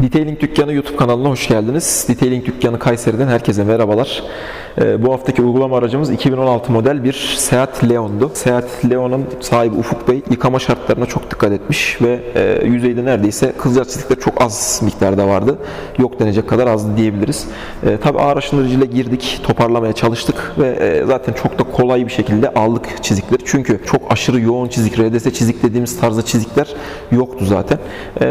Detailing Dükkanı YouTube kanalına hoş geldiniz. Detailing Dükkanı Kayseri'den herkese merhabalar. Ee, bu haftaki uygulama aracımız 2016 model bir Seat Leon'du. Seat Leon'un sahibi Ufuk Bey yıkama şartlarına çok dikkat etmiş ve e, yüzeyde neredeyse kızıl çizikler çok az miktarda vardı. Yok denecek kadar azdı diyebiliriz. E, tabii ağır aşındırıcıyla girdik, toparlamaya çalıştık ve e, zaten çok da kolay bir şekilde aldık çizikleri. Çünkü çok aşırı yoğun çizik, RDS çizik dediğimiz tarzda çizikler yoktu zaten.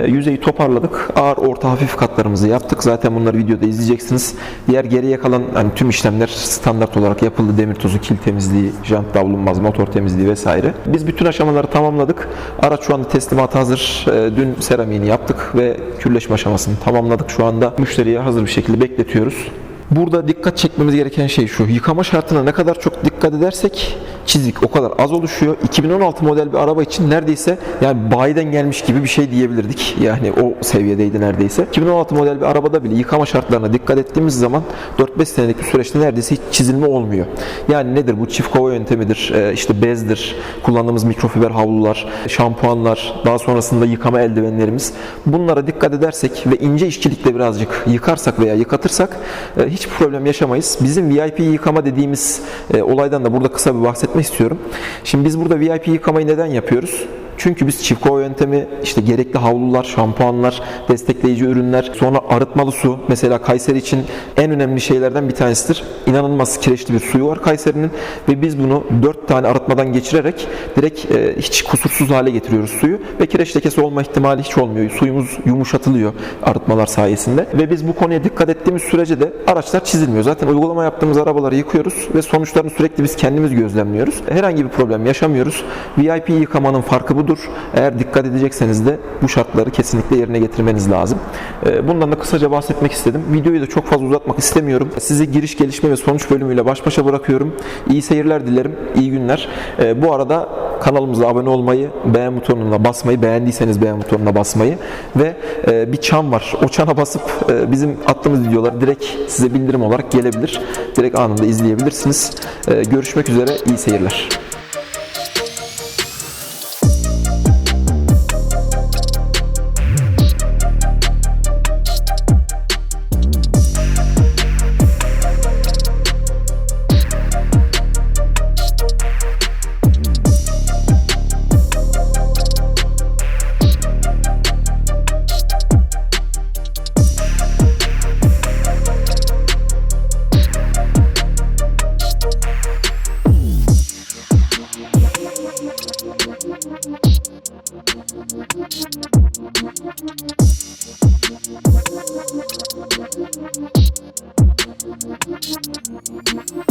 Yüzeyi toparladık. Ağır, orta, hafif katlarımızı yaptık. Zaten bunları videoda izleyeceksiniz. Diğer geriye kalan hani tüm işlemler standart olarak yapıldı. Demir tozu, kil temizliği, jant davlumbaz, motor temizliği vesaire. Biz bütün aşamaları tamamladık. Araç şu anda teslimata hazır. E, dün seramiğini yaptık ve kürleşme aşamasını tamamladık. Şu anda müşteriye hazır bir şekilde bekletiyoruz. Burada dikkat çekmemiz gereken şey şu. Yıkama şartına ne kadar çok dikkat edersek çizik o kadar az oluşuyor. 2016 model bir araba için neredeyse yani bayiden gelmiş gibi bir şey diyebilirdik. Yani o seviyedeydi neredeyse. 2016 model bir arabada bile yıkama şartlarına dikkat ettiğimiz zaman 4-5 senelik bir süreçte neredeyse hiç çizilme olmuyor. Yani nedir bu? Çift kova yöntemidir, e, işte bezdir, kullandığımız mikrofiber havlular, şampuanlar, daha sonrasında yıkama eldivenlerimiz. Bunlara dikkat edersek ve ince işçilikle birazcık yıkarsak veya yıkatırsak e, hiç problem yaşamayız. Bizim VIP yıkama dediğimiz e, olaydan da burada kısa bir bahsetmek istiyorum. Şimdi biz burada VIP yıkamayı neden yapıyoruz? Çünkü biz çift kova yöntemi, işte gerekli havlular, şampuanlar, destekleyici ürünler, sonra arıtmalı su. Mesela Kayseri için en önemli şeylerden bir tanesidir. İnanılmaz kireçli bir suyu var Kayseri'nin ve biz bunu 4 tane arıtmadan geçirerek direkt e, hiç kusursuz hale getiriyoruz suyu ve kireç lekesi olma ihtimali hiç olmuyor. Suyumuz yumuşatılıyor arıtmalar sayesinde ve biz bu konuya dikkat ettiğimiz sürece de araçlar çizilmiyor. Zaten uygulama yaptığımız arabaları yıkıyoruz ve sonuçlarını sürekli biz kendimiz gözlemliyoruz. Herhangi bir problem yaşamıyoruz. VIP yıkamanın farkı budur. Eğer dikkat edecekseniz de bu şartları kesinlikle yerine getirmeniz lazım. Ee, Bundan da kısaca bahsetmek istedim. Videoyu da çok fazla uzatmak istemiyorum. Sizi giriş, gelişme ve sonuç bölümüyle baş başa bırakıyorum. İyi seyirler dilerim. İyi günler. Ee, Bu arada kanalımıza abone olmayı, beğen butonuna basmayı, beğendiyseniz beğen butonuna basmayı ve e, bir çan var. O çana basıp e, bizim attığımız videolar direkt size bildirim olarak gelebilir. Direkt anında izleyebilirsiniz. E, Görüşmek üzere. İyi seyirler. Thank you.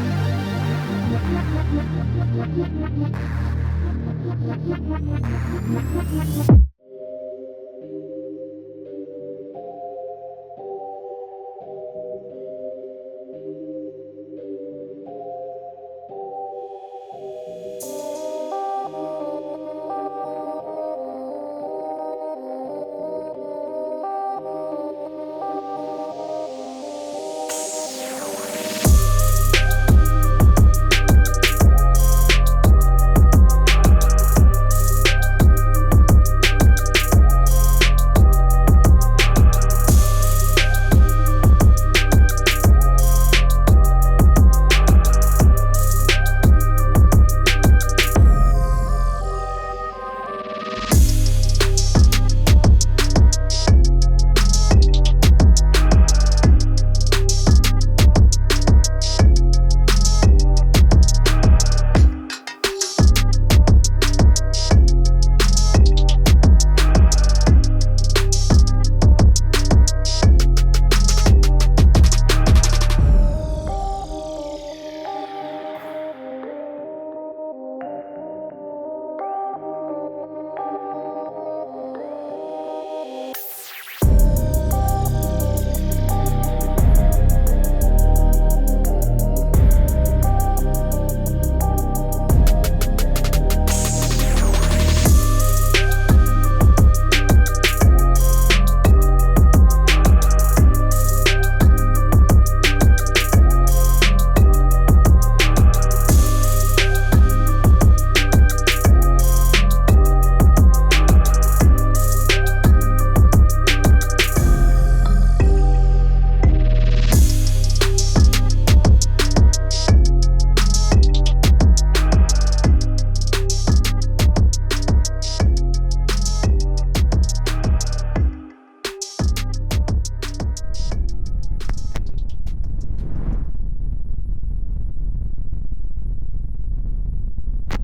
Thank you.